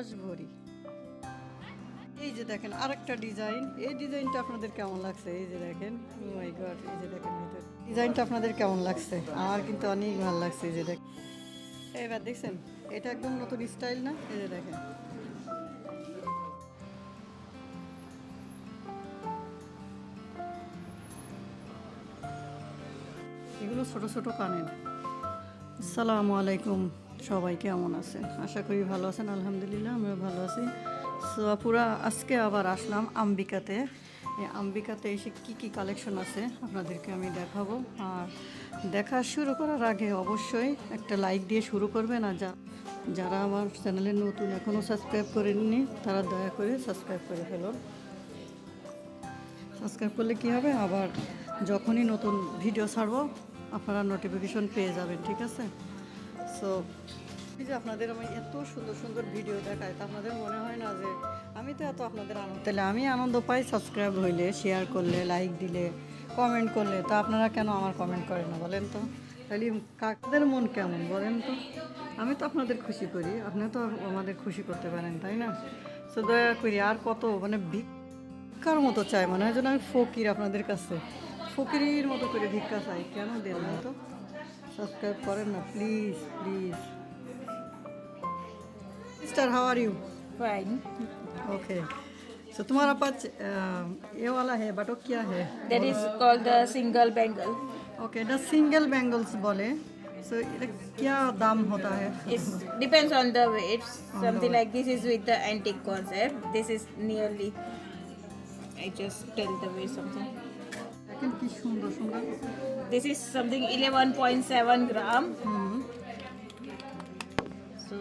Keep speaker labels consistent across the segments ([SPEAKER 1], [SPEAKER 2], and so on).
[SPEAKER 1] দশ ভরি। এই যে দেখেন আরেকটা ডিজাইন। এই ডিজাইনটা আপনাদের কেমন লাগছে? এই যে দেখেন মাই গড, এই যে দেখেন ভিতর। ডিজাইনটা আপনাদের কেমন লাগছে? আমার কিন্তু অনেক ভালো লাগছে, এই যে দেখেন এবার দেখছেন, এটা একদম নতুন স্টাইল না? এই যে দেখেন। এগুলো ছোট ছোট কানের। আসসালামু আলাইকুম। সবাই কেমন আছেন? আশা করি ভালো আছেন, আলহামদুলিল্লাহ, আমিও ভালো আছি। সো পুরা আজকে আবার আসলাম আম্বিকাতে। এই আম্বিকাতে এসে কি কি কালেকশন আছে আপনাদেরকে আমি দেখাবো। আর দেখা শুরু করার আগে অবশ্যই একটা লাইক দিয়ে শুরু করবেন। আর যা যারা আমার চ্যানেলে নতুন এখনও সাবস্ক্রাইব করেননি, তারা দয়া করে সাবস্ক্রাইব করে ফেলুন। সাবস্ক্রাইব করলে কি হবে? আবার যখনই নতুন ভিডিও ছাড়বো, আপনারা নোটিফিকেশন পেয়ে যাবেন, ঠিক আছে? সো এই যে আপনাদের আমি এত সুন্দর সুন্দর ভিডিও দেখাই তা আপনাদের মনে হয় না যে আমি তো এত আপনাদের আনন্দ, তাহলে আমি আনন্দ পাই সাবস্ক্রাইব হইলে শেয়ার করলে লাইক দিলে কমেন্ট করলে, তা আপনারা কেন আমার কমেন্ট করেন না বলেন তো? তাহলে কাকদের মন কেমন বলেন তো? আমি তো আপনাদের খুশি করি, আপনি তো আমাদের খুশি করতে পারেন, তাই না? সো দয়া করি, আর কত মানে ভিক্ষার মতো চাই, মনে হয় যেন আমি ফকির আপনাদের কাছে, ফকিরের মতো করে ভিক্ষা চাই, কেন দেন না তো? সাবস্ক্রাইব করেন না please please sister how are you
[SPEAKER 2] Fine.
[SPEAKER 1] Okay so तुम्हारा पास अ, ये वाला है बट वो क्या है
[SPEAKER 2] That is called the single bangle.
[SPEAKER 1] Okay এটা সিঙ্গেল ব্যাঙ্গলস বলে সো এটা क्या দাম होता है
[SPEAKER 2] It depends on the weight. Something like this is with the antique concept. This is nearly. I just tell the weight something.
[SPEAKER 1] দেখেন কি সুন্দর সুন্দর
[SPEAKER 2] This is something 11.7 gram.
[SPEAKER 1] Hmm
[SPEAKER 2] So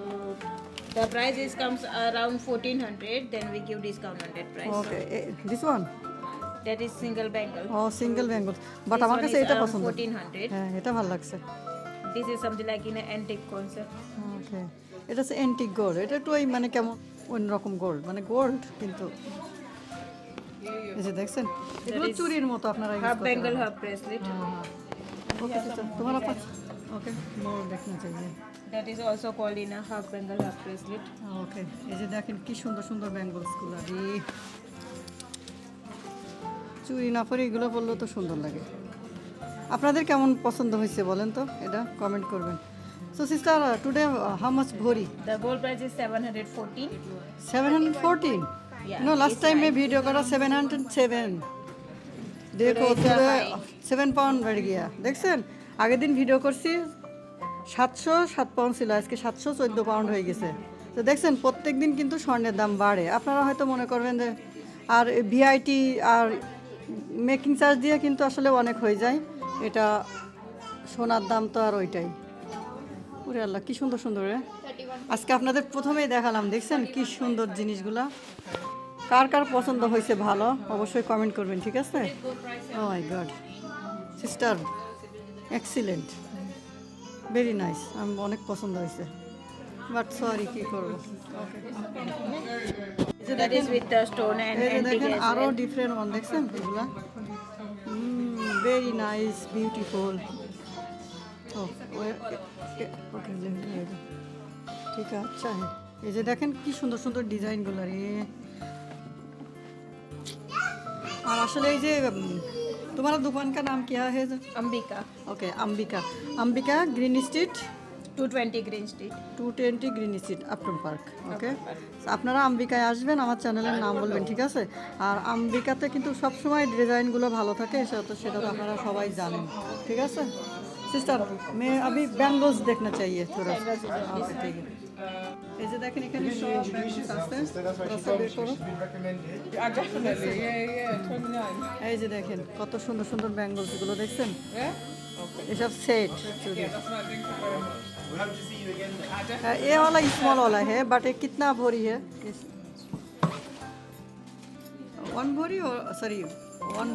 [SPEAKER 2] the price is comes around 1400. Then we give discount on that price.
[SPEAKER 1] Okay this one
[SPEAKER 2] That is single bangle.
[SPEAKER 1] ও single bangles but
[SPEAKER 2] This
[SPEAKER 1] আমার
[SPEAKER 2] one
[SPEAKER 1] কাছে
[SPEAKER 2] is
[SPEAKER 1] এটা পছন্দ
[SPEAKER 2] 1400.
[SPEAKER 1] হ্যাঁ এটা ভালো লাগছে
[SPEAKER 2] This is something like in an antique concept.
[SPEAKER 1] ওকে এটা হচ্ছে অ্যান্টিক গোল্ড এটা একটু ওই মানে কেমন অন্যরকম গোল্ড মানে গোল্ড কিন্তু এই যে দেখছেন? এগুলো চুরির মতো আপনারা হাফ বেঙ্গল হাফ ব্রেসলেট তোমার okay more
[SPEAKER 2] that is also in a half half bracelet
[SPEAKER 1] okay এই যে দেখেন কি সুন্দর সুন্দর রে চুরি না পরে এগুলো পরলেও তো সুন্দর লাগে। আপনাদের কেমন পছন্দ হয়েছে বলেন তো? এটা কমেন্ট করবেন। So sister, uh, today uh, how
[SPEAKER 2] much bhori? Seven hundred price seven 714.
[SPEAKER 1] 714?
[SPEAKER 2] Yeah,
[SPEAKER 1] no last time में वीडियो करा 707 দেখো তোরে সেভেন পাউন্ড বেড়ে গিয়া দেখছেন আগের দিন ভিডিও করছি সাতশো সাত পাউন্ড ছিল আজকে সাতশো চোদ্দো পাউন্ড হয়ে গেছে তো দেখছেন প্রত্যেক দিন কিন্তু স্বর্ণের দাম বাড়ে আপনারা হয়তো মনে করবেন যে আর ভিআইটি আর মেকিং চার্জ দিয়ে কিন্তু আসলে অনেক হয়ে যায় এটা সোনার দাম তো আর ওইটাই ওরে আল্লাহ কি সুন্দর সুন্দর রে আজকে আপনাদের প্রথমেই দেখালাম দেখছেন কি সুন্দর জিনিসগুলা কার কার পছন্দ হয়েছে ভালো অবশ্যই কমেন্ট করবেন ঠিক আছে? ও my god sister excellent very nice আমি অনেক পছন্দ হয়েছে। বাট সরি কি করব? দেখেন আরও ডিফারেন্ট ওয়ান দেখছেন? এগুলা? ভেরি নাইস বিউটিফুল ওকে ঠিক আছে আচ্ছা। এই যে দেখেন কি সুন্দর সুন্দর ডিজাইনগুলো রে। আর আসলে এই যে উম, তোমার দোকান কা নাম क्या है
[SPEAKER 2] Ambika,
[SPEAKER 1] okay Ambika Ambika green street
[SPEAKER 2] 220 Green Street.
[SPEAKER 1] Two twenty green street Upton park okay আপনারা আম্বিকায় আসবেন আমার চ্যানেলের নাম বলবেন ঠিক আছে আর আম্বিকাতে কিন্তু সবসময় ডিজাইনগুলো ভালো থাকে সেটা তো সেটা তো আপনারা সবাই জানেন ঠিক আছে সিস্টার मैं अभी बैंगल्स देखना चाहिए थोड़ा ओके ठीक है এই যে দেখেন এখানে সব ব্যাঙ্গলস আছে তোরা সব বের করো।
[SPEAKER 3] Yeah, definitely. Yeah, yeah, 29.
[SPEAKER 1] এই যে দেখেন কত সুন্দর সুন্দর ব্যাঙ্গলস গুলো দেখছেন
[SPEAKER 3] Yeah? Okay.
[SPEAKER 1] এসব সেট চুরি
[SPEAKER 3] That's right. Thank you very much. We'll have to see you again. Ah, definitely.
[SPEAKER 1] ये वाला स्मॉल वाला है बट ये कितना भरी है वन भरी और सॉरी वन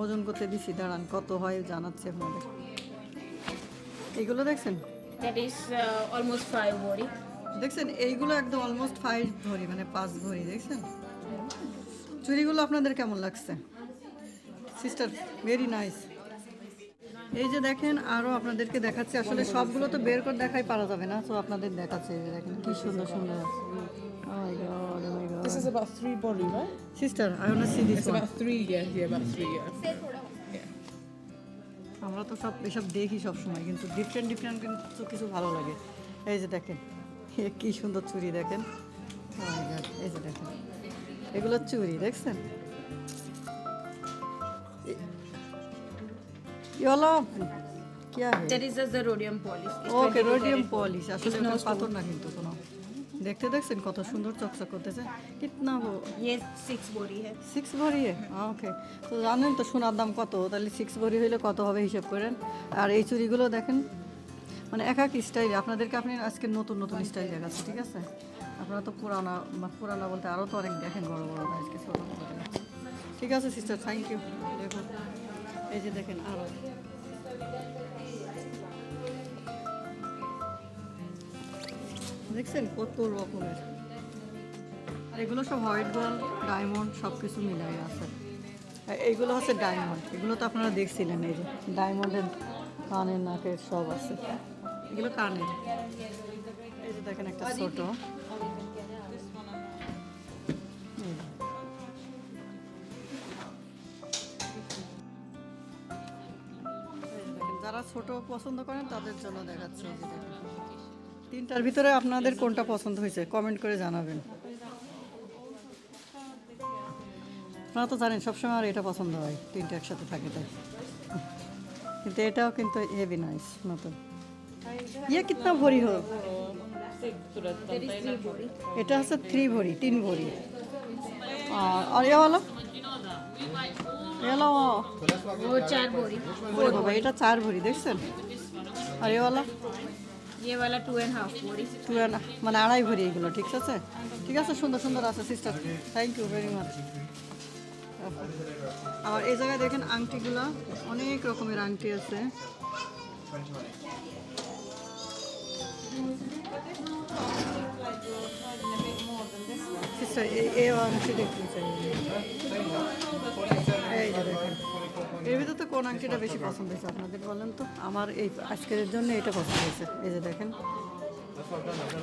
[SPEAKER 1] ওজন করতে দিছি দাঁড়ান কত হয় জানাচ্ছে আপনাদের এইগুলো দেখছেন
[SPEAKER 2] That is uh, almost 5 body.
[SPEAKER 1] দেখছেন এইগুলো একদম অলমোস্ট ফাইভ ভরি মানে পাঁচ ভরি দেখছেন চুড়িগুলো আপনাদের কেমন লাগছে সিস্টার ভেরি নাইস এই যে দেখেন আরও আপনাদেরকে দেখাচ্ছি আসলে সবগুলো তো বের করে দেখাই পারা যাবে না তো আপনাদের দেখাচ্ছে এই যে দেখেন কি সুন্দর সুন্দর আছে Oh oh my god.
[SPEAKER 3] This is about three body, right?
[SPEAKER 1] Sister, I want to see this
[SPEAKER 3] It's
[SPEAKER 1] one.
[SPEAKER 3] about three, yeah, yeah, about three, yeah.
[SPEAKER 1] আমরা তো সব এসব দেখি সব সময় কিন্তু ডিফারেন্ট ডিফারেন্ট কিন্তু কিছু ভালো লাগে এই যে দেখেন এ কি সুন্দর চুড়ি দেখেন Oh my God, এই যে দেখেন এগুলো চুড়ি দেখছেন ইয়েলো क्या है
[SPEAKER 2] That is just the rhodium polish. It's
[SPEAKER 1] okay
[SPEAKER 2] 22
[SPEAKER 1] rhodium
[SPEAKER 2] carat.
[SPEAKER 1] Polish আসলে এটা পাথর না কিন্তু কোনো দেখতে দেখছেন কত সুন্দর চকচক করতেছে কিতনা वो
[SPEAKER 2] ये सिक्स बोरी है
[SPEAKER 1] সিক্স ভরি ওকে তো জানেন তো সোনার দাম কত তাহলে সিক্স ভরি হইলে কত হবে হিসেব করেন আর এই চুড়িগুলো দেখেন মানে এক এক স্টাইল আপনাদেরকে আপনি আজকে নতুন নতুন স্টাইল দেখাচ্ছি ঠিক আছে আপনারা তো পুরানা বা পুরানা বলতে আরও তো অনেক দেখেন বড় বড় না আজকে ছোটো ছোটো দেখাচ্ছি। ঠিক আছে সিস্টার থ্যাংক ইউ দেখুন এই যে দেখেন আরও দেখছেন কত রকমের। আর এগুলো সব হোয়াইট গোল্ড, ডায়মন্ড সব কিছু মিলাই আছে। এইগুলো হচ্ছে ডায়মন্ড। এগুলো তো আপনারা দেখছিলেন, এই যে ডায়মন্ডের কানের নাকের সব আছে। এগুলো কানের। এই যে দেখেন একটা ছোট। যারা ছোট পছন্দ করেন, তাদের জন্য দেখাচ্ছে এই যে দেখেন। তিনটার ভিতরে আপনাদের কোনটা পছন্দ হয়েছে? কমেন্ট করে জানাবেন। আপনারা তো জানেন সবসময় আর এটা পছন্দ হয় তিনটা একসাথে থাকে তাই। কিন্তু এটাও কিন্তু হেভি নাইস মতো। ইয়ে কিতনা ভরি হোক এটা হচ্ছে থ্রি ভরি তিন ভরি। আর ইয়ে হলো এটা চার ভরি দেখছেন? আর এ
[SPEAKER 2] ये वाला टू एंड हाफ बोरी
[SPEAKER 1] টু মানে আড়াই ভরি এগুলো ঠিক আছে ঠিক আছে সুন্দর সুন্দর আছে sister thank you very much আবার এই জায়গায় দেখেন আংটিগুলো অনেক রকমের আংটি আছে সিস্টার এই আংটি দেখতে চাই। এই যে দেখেন। এর ভিতরে তো কোন আংটিটা বেশি পছন্দ হয়েছে আপনাদের বলেন তো? আমার এই আজকের জন্য এটা পছন্দ হয়েছে। এই যে দেখেন।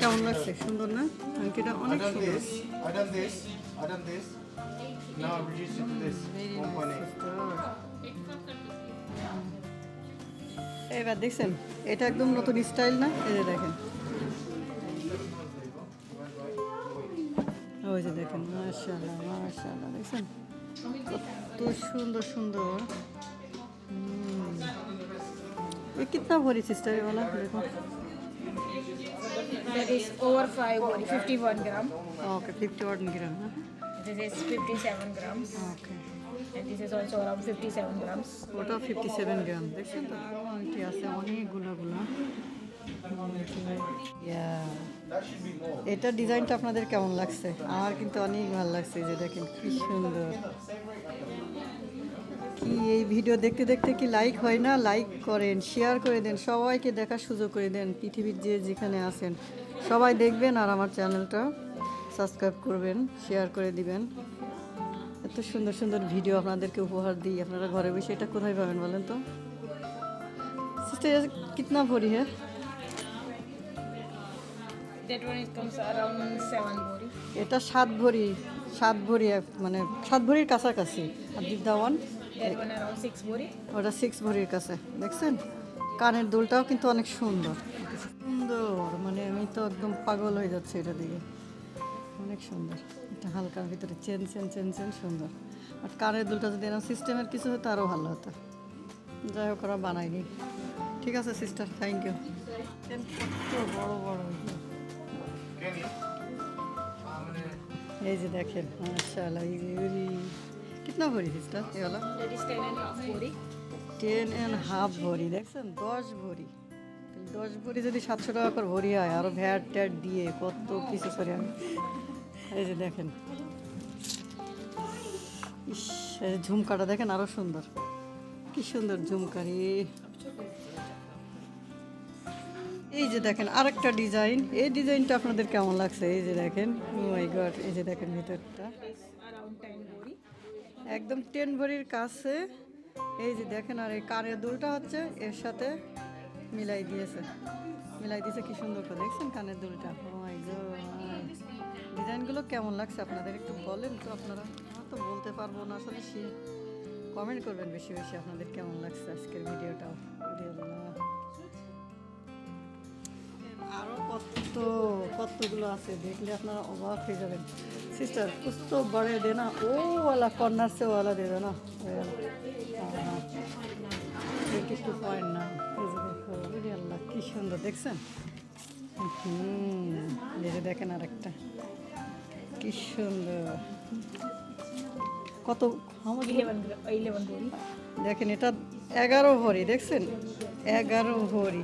[SPEAKER 1] কেমন লাগছে? সুন্দর না? আংটিটা অনেক সুন্দর।
[SPEAKER 4] this, I done this, I done this. Now I reduced it to this, 1.8.
[SPEAKER 1] এবার দেখছেন এটা একদম নতুন স্টাইল না? এই যে দেখেন। ওই যে দেখেন মাশাআল্লাহ মাশাআল্লাহ দেখছেন কত সুন্দর সুন্দর হুম। ये कितना भरी सिस्टर ये वाला देखो
[SPEAKER 2] That is over five बोरी 51 gram
[SPEAKER 1] okay fifty one gram ना
[SPEAKER 2] This is 57 grams
[SPEAKER 1] okay
[SPEAKER 2] and this is also around 57 grams
[SPEAKER 1] ওটা ফিফটি সেভেন গ্রাম দেখছেন তো আংটি আছে অনেকগুলো গুলো এটা ডিজাইনটা আপনাদের কেমন লাগছে? আমার কিন্তু অনেক ভালো লাগছে যে দেখেন, কি সুন্দর। কি এই ভিডিও দেখতে দেখতে কি লাইক হয় না? লাইক করেন শেয়ার করে দেন, সবাইকে দেখার সুযোগ করে দেন পৃথিবীর যে যেখানে আছেন। সবাই দেখবেন আর আমার চ্যানেলটা সাবস্ক্রাইব করবেন শেয়ার করে দিবেন। এত সুন্দর সুন্দর ভিডিও আপনাদেরকে উপহার দিই, আপনারা ঘরে বসে এটা কোথায় পাবেন বলেন তো? কিতনা ভরি হ্যাঁ? এটা সাত ভরি সাত ভরি এক- মানে সাত ভরির কাছাকাছি। আর দিদাওয়ান
[SPEAKER 2] That
[SPEAKER 1] ওটা সিক্স ভরির কাছে দেখছেন? কানের দুলটাও কিন্তু অনেক সুন্দর। সুন্দর মানে আমি তো একদম পাগল হয়ে যাচ্ছি এটা দিকে অনেক সুন্দর। এটা হালকা ভিতরে চেন চেন চেন চেন সুন্দর। আর কানের দুলটা যদি এরকম সিস্টেমের কিছু হতো আরও ভালো হতো। যাই হোক ওরা বানায়নি। ঠিক আছে সিস্টার থ্যাংক ইউ বড়ো বড়ো বড়
[SPEAKER 4] বড়।
[SPEAKER 1] এই যে দেখেন, মাশাআল্লাহ যে কিতনা ভরি সিস্টার এ
[SPEAKER 2] 10 बोरी
[SPEAKER 1] টেন অ্যান্ড হাফ ভরি, দেখছেন? দশ ভরি। তাহলে দশ ভরি যদি সাতশো টাকা করে ভরি হয় আরও ভ্যাট ট্যাট দিয়ে কত কিছু সরি আমি। এই যে দেখেন। ইস ঝুমকাটা দেখেন আরও সুন্দর। কি সুন্দর ঝুমকারি এই যে দেখেন, আরেকটা ডিজাইন। এই ডিজাইনটা আপনাদের কেমন লাগছে? এই যে দেখেন মাই গড, এই যে দেখেন ভিতরটা।
[SPEAKER 2] around 10 बोरी
[SPEAKER 1] একদম টেন ভরির কাছে। এই যে দেখেন, আর এই কানের দুলটা হচ্ছে, এর সাথে মিলাই দিয়েছে। মিলাই দিয়েছে, কি সুন্দর করে দেখছেন কানের দুলটা? My god. ডিজাইনগুলো কেমন লাগছে আপনাদের একটু বলেন তো আপনারা? তো বলতে পারব না, আসলে সে কমেন্ট করবেন বেশি বেশি আপনাদের কেমন লাগছে আজকের ভিডিওটাও আরও কত কতগুলো আছে দেখলে আপনারা অবাক হয়ে যাবেন। সিস্টার কত বড় দে না। ও ওয়ালা কর্নার সে ওয়ালা দে না। এই আল্লাহ সুন্দর দেখছেন? হুম এই দেখেন আর একটা কি সুন্দর। কত দেখেন এটা এগারো ভরি দেখছেন? এগারো ভরি।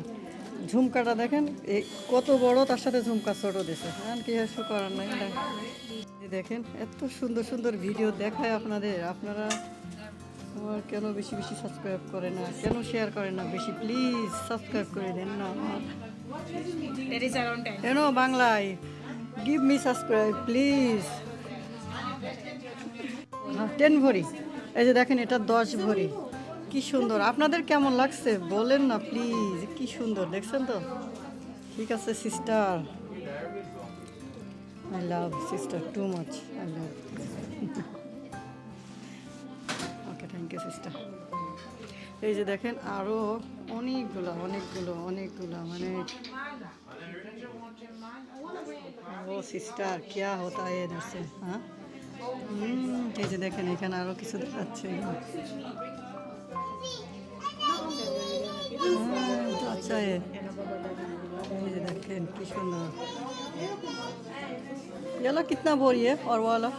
[SPEAKER 1] ঝুমকাটা দেখেন, এই কত বড় তার সাথে ঝুমকা ছোট দিছে। হ্যাঁ কি শু করার নাই দেখেন, এত সুন্দর সুন্দর ভিডিও দেখায় আপনাদের। আপনারা আমার কেন বেশি বেশি সাবস্ক্রাইব করে না? কেন শেয়ার করে না? বেশি প্লিজ সাবস্ক্রাইব করে দেন না। আমার কেন বাংলায়? Give me subscribe please ten ভরি। এই যে দেখেন, এটা দশ ভরি। কি সুন্দর। আপনাদের কেমন লাগছে? বলেন না প্লিজ কি সুন্দর, দেখছেন তো? ঠিক আছে sister I love sister too much I love okay thank you sister এই যে দেখেন আরও অনেকগুলো অনেকগুলো অনেকগুলো মানে ও সিস্টার কিয়া হতা এ নার্সে হ্যাঁ? এই যে দেখেন, এখানে আরও কিছু দেখাচ্ছে। हाँ, तो अच्छा है এই যে দেখেন কি সুন্দর ये वाला कितना बोरी है और वो वाला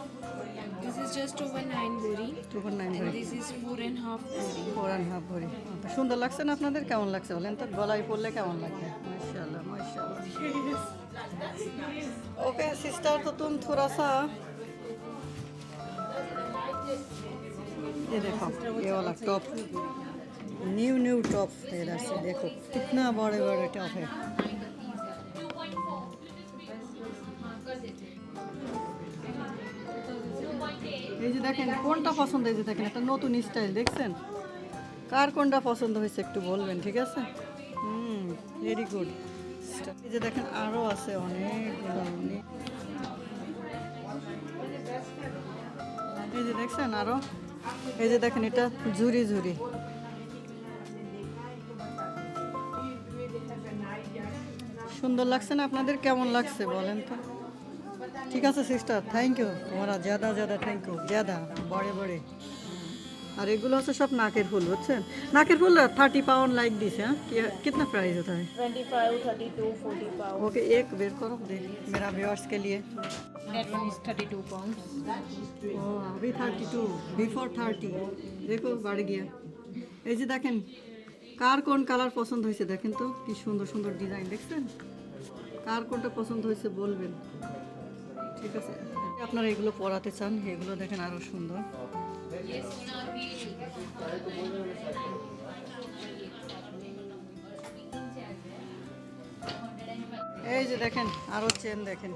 [SPEAKER 5] This is just over 9 bori.
[SPEAKER 1] Two four nine ভরি
[SPEAKER 5] This is four and half bori.
[SPEAKER 1] Four and half ভরি তো সুন্দর লাগছে না আপনাদের কেমন লাগছে বলেন তো গলায় পড়লে কেমন লাগবে माशाल्लाह माशाल्लाह ओके सिस्टर तो तुम थोड़ा सा ये देखो ये वाला टॉप न्यू न्यू टॉप है इधर से देखो कितना बड़े बड़े टॉप है এই যে দেখেন কোনটা পছন্দ এই যে দেখেন একটা নতুন স্টাইল দেখছেন কার কোনটা পছন্দ হয়েছে একটু বলবেন ঠিক আছে হুম ভেরি গুড এই যে দেখেন আরও আছে অনেকগুলো অনেক এই যে দেখছেন আরও এই যে দেখেন এটা ঝুরি ঝুরি সুন্দর লাগছে না আপনাদের কেমন লাগছে বলেন তো ঠিক আছে সিস্টার থ্যাংক ইউ তোমারা ज़्यादा ज़्यादा থ্যাংক ইউ ज़्यादा বড়ে বড়ে আর এগুলো হচ্ছে সব নাকের ফুল বুঝছেন নাকের ফুল থার্টি पाउंड लाइक दिस है कि- कितना प्राइस होता है
[SPEAKER 2] 25 32 40 pounds
[SPEAKER 1] ओके एक बेर करो दे मेरा व्यूअर्स के लिए
[SPEAKER 2] that one is 32 pounds
[SPEAKER 1] ও अभी থার্টি টু বিফোর থার্টি দেখো বাড়ি গিয়া এই যে দেখেন কার কোন কালার পছন্দ হয়েছে দেখেন তো কি সুন্দর সুন্দর ডিজাইন দেখছেন কার কোনটা পছন্দ হয়েছে বলবেন? ঠিক আছে। আপনারা এগুলো পড়াতে চান, এগুলো দেখেন আরও সুন্দর। এই যে দেখেন, আরও চেন দেখেন।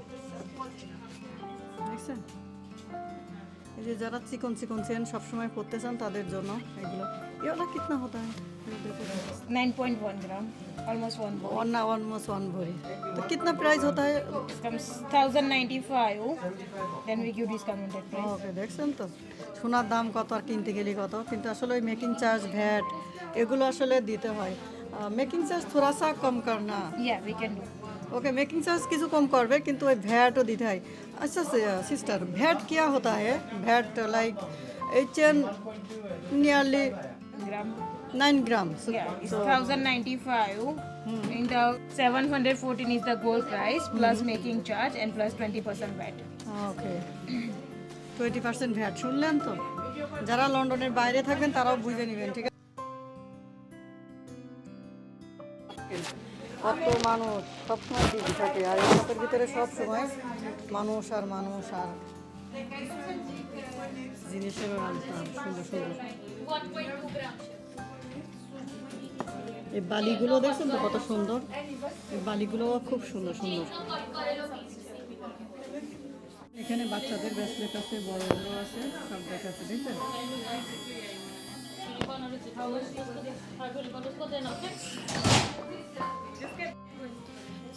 [SPEAKER 1] দেখছেন? এই যে যারা চিকন চিকন চেন সবসময় পরতে চান তাদের জন্য এগুলো। এগুলো কিতনা হতা है ये देखो
[SPEAKER 2] 9.1 gram almost 1 ball
[SPEAKER 1] वन ना वन मस वन भरी तो कितना प्राइस होता है
[SPEAKER 2] comes 1095 then we give discounted price
[SPEAKER 1] ওকে দেখছেন তো সোনার দাম কত আর কিনতে গেলে কত কিন্তু আসলে ওই মেকিং চার্জ ভ্যাট এগুলো আসলে দিতে হয় মেকিং চার্জ থোড়া সা কম করনা
[SPEAKER 2] yeah we can do
[SPEAKER 1] okay making charge কিছু কম করবে কিন্তু ওই ভ্যাটও দিতে হয় আচ্ছা সিস্টার ভ্যাট क्या होता है ভ্যাট লাইক এই chain nearly
[SPEAKER 2] gram.
[SPEAKER 1] Nine gram
[SPEAKER 2] yeah it's 1095 in the 714 is the gold price plus making charge and plus 20% VAT.
[SPEAKER 1] Okay twenty percent VAT শুনলেন তো? যারা লন্ডনের বাইরে থাকবেন তারাও বুঝে নেবেন ঠিক আছে? কত মানুষ সবসময় বিজি থাকে আর এই ভিতরে সব সময় মানুষ আর মানুষ আর জিনিসেরও দাম সুন্দর সুন্দর এই বালিগুলো দেখছেন তো কত সুন্দর? এই বালিগুলো খুব সুন্দর সুন্দর। এখানে বাচ্চাদের ব্রেসলেট আছে বড় বড় আছে, সব দেখাচ্ছে, দেখছেন?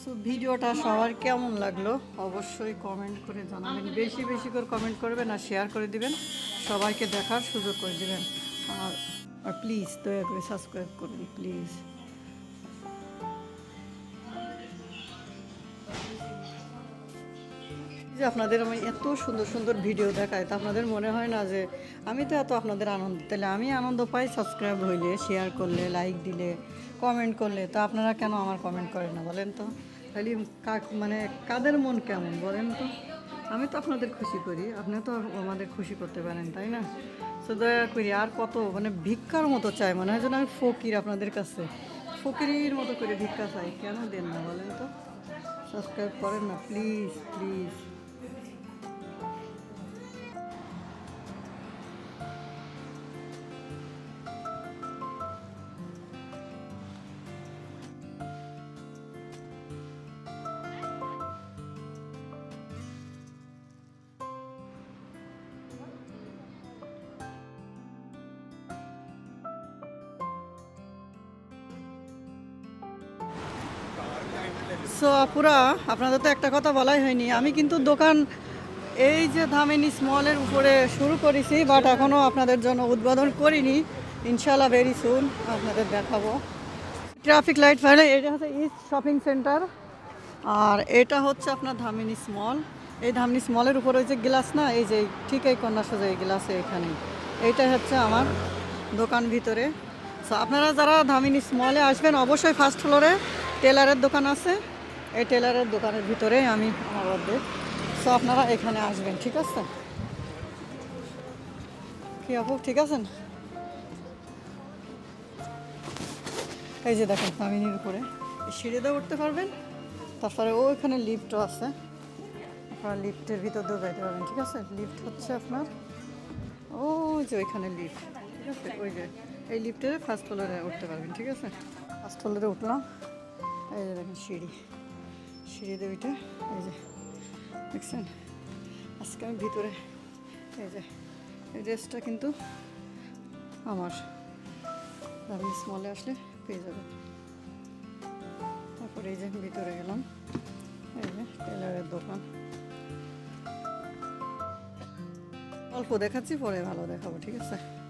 [SPEAKER 1] সো ভিডিওটা সবার কেমন লাগল অবশ্যই কমেন্ট করে জানাবেন। বেশি বেশি করে কমেন্ট করবেন আর শেয়ার করে দিবেন। সবাইকে দেখার সুযোগ করে দিবেন। আর আর প্লিজ দয়া করে সাবস্ক্রাইব করুন প্লিজ যে আপনাদের আমি এত সুন্দর সুন্দর ভিডিও দেখাই তা আপনাদের মনে হয় না যে আমি তো এত আপনাদের আনন্দ, তাহলে আমি আনন্দ পাই সাবস্ক্রাইব হইলে শেয়ার করলে লাইক দিলে কমেন্ট করলে, তো আপনারা কেন আমার কমেন্ট করেন না বলেন তো? তাহলে কাক মানে কাদের মন কেমন বলেন তো? আমি তো আপনাদের খুশি করি, আপনি তো আমাদের খুশি করতে পারেন, তাই না? তো দয়া করি, আর কত মানে ভিক্ষার মতো চাই, মনে হয় যেন আমি ফকির আপনাদের কাছে। ফকিরির মতো করে ভিক্ষা চাই, কেন দেন না বলেন তো? সাবস্ক্রাইব করেন না প্লিজ আপুরা, আপনাদের তো একটা কথা বলাই হয়নি। আমি কিন্তু দোকান এই যে ধামিনী স্মলের উপরে শুরু করেছি, বাট এখনও আপনাদের জন্য উদ্বোধন করিনি। ইনশাল্লাহ ভেরি সুন আপনাদের দেখাবো। ট্রাফিক লাইট ফাইলে এটা হচ্ছে ইস্ট শপিং সেন্টার আর এটা হচ্ছে আপনার ধামিনী স্মল এই ধামিনী স্মলের উপরে ওই যে গ্লাস না, এই যে ঠিক এই কন্যা সোজা এই গ্লাসে এখানে। এইটা হচ্ছে আমার দোকান ভিতরে। সো আপনারা যারা ধামিনী স্মলে আসবেন, অবশ্যই ফার্স্ট ফ্লোরে টেলারের দোকান আছে। এই টেলারের দোকানের ভিতরে আমি আমার মধ্যে সো আপনারা এখানে আসবেন, ঠিক আছে? কি আপু, ঠিক আছেন? এই যে দেখেন ধামিনীর উপরে। সিঁড়িতে উঠতে পারবেন, তারপরে ওইখানে লিফটও আছে। আপনারা লিফটের ভিতর দিয়েও যাইতে পারবেন, ঠিক আছে? লিফট হচ্ছে আপনার, ওই যে ওইখানে লিফট, ঠিক আছে? ওই যে, এই লিফটের ফার্স্ট ফ্লোরে উঠতে পারবেন, ঠিক আছে? ফার্স্ট ফ্লোরে উঠলাম, এই যে দেখেন সিঁড়ি। সিঁড়িতে উঠে এই যে, দেখছেন? আজকে আমি ভিতরে, এই যে, এই ড্রেসটা কিন্তু আমার। আপনি স্মলে আসলে পেয়ে যাবেন। তারপরে এই যে, ভিতরে গেলাম। এই যে টেলারের দোকান। অল্প দেখাচ্ছি, পরে ভালো দেখাবো, ঠিক আছে?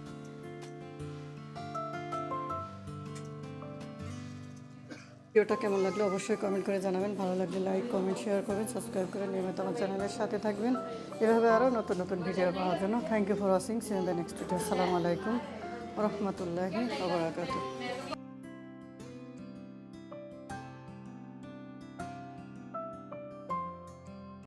[SPEAKER 1] ভিডিওটা কেমন লাগল অবশ্যই কমেন্ট করে জানাবেন। ভালো লাগলে লাইক কমেন্ট শেয়ার করবেন সাবস্ক্রাইব করে নিয়মিত আমার চ্যানেলের সাথে থাকবেন। এভাবে আরও নতুন নতুন ভিডিও পাওয়ার জন্য thank you for watching see in the next video আসসালামু আলাইকুম। রহমতুল্লাহি ওবরাকাতুহ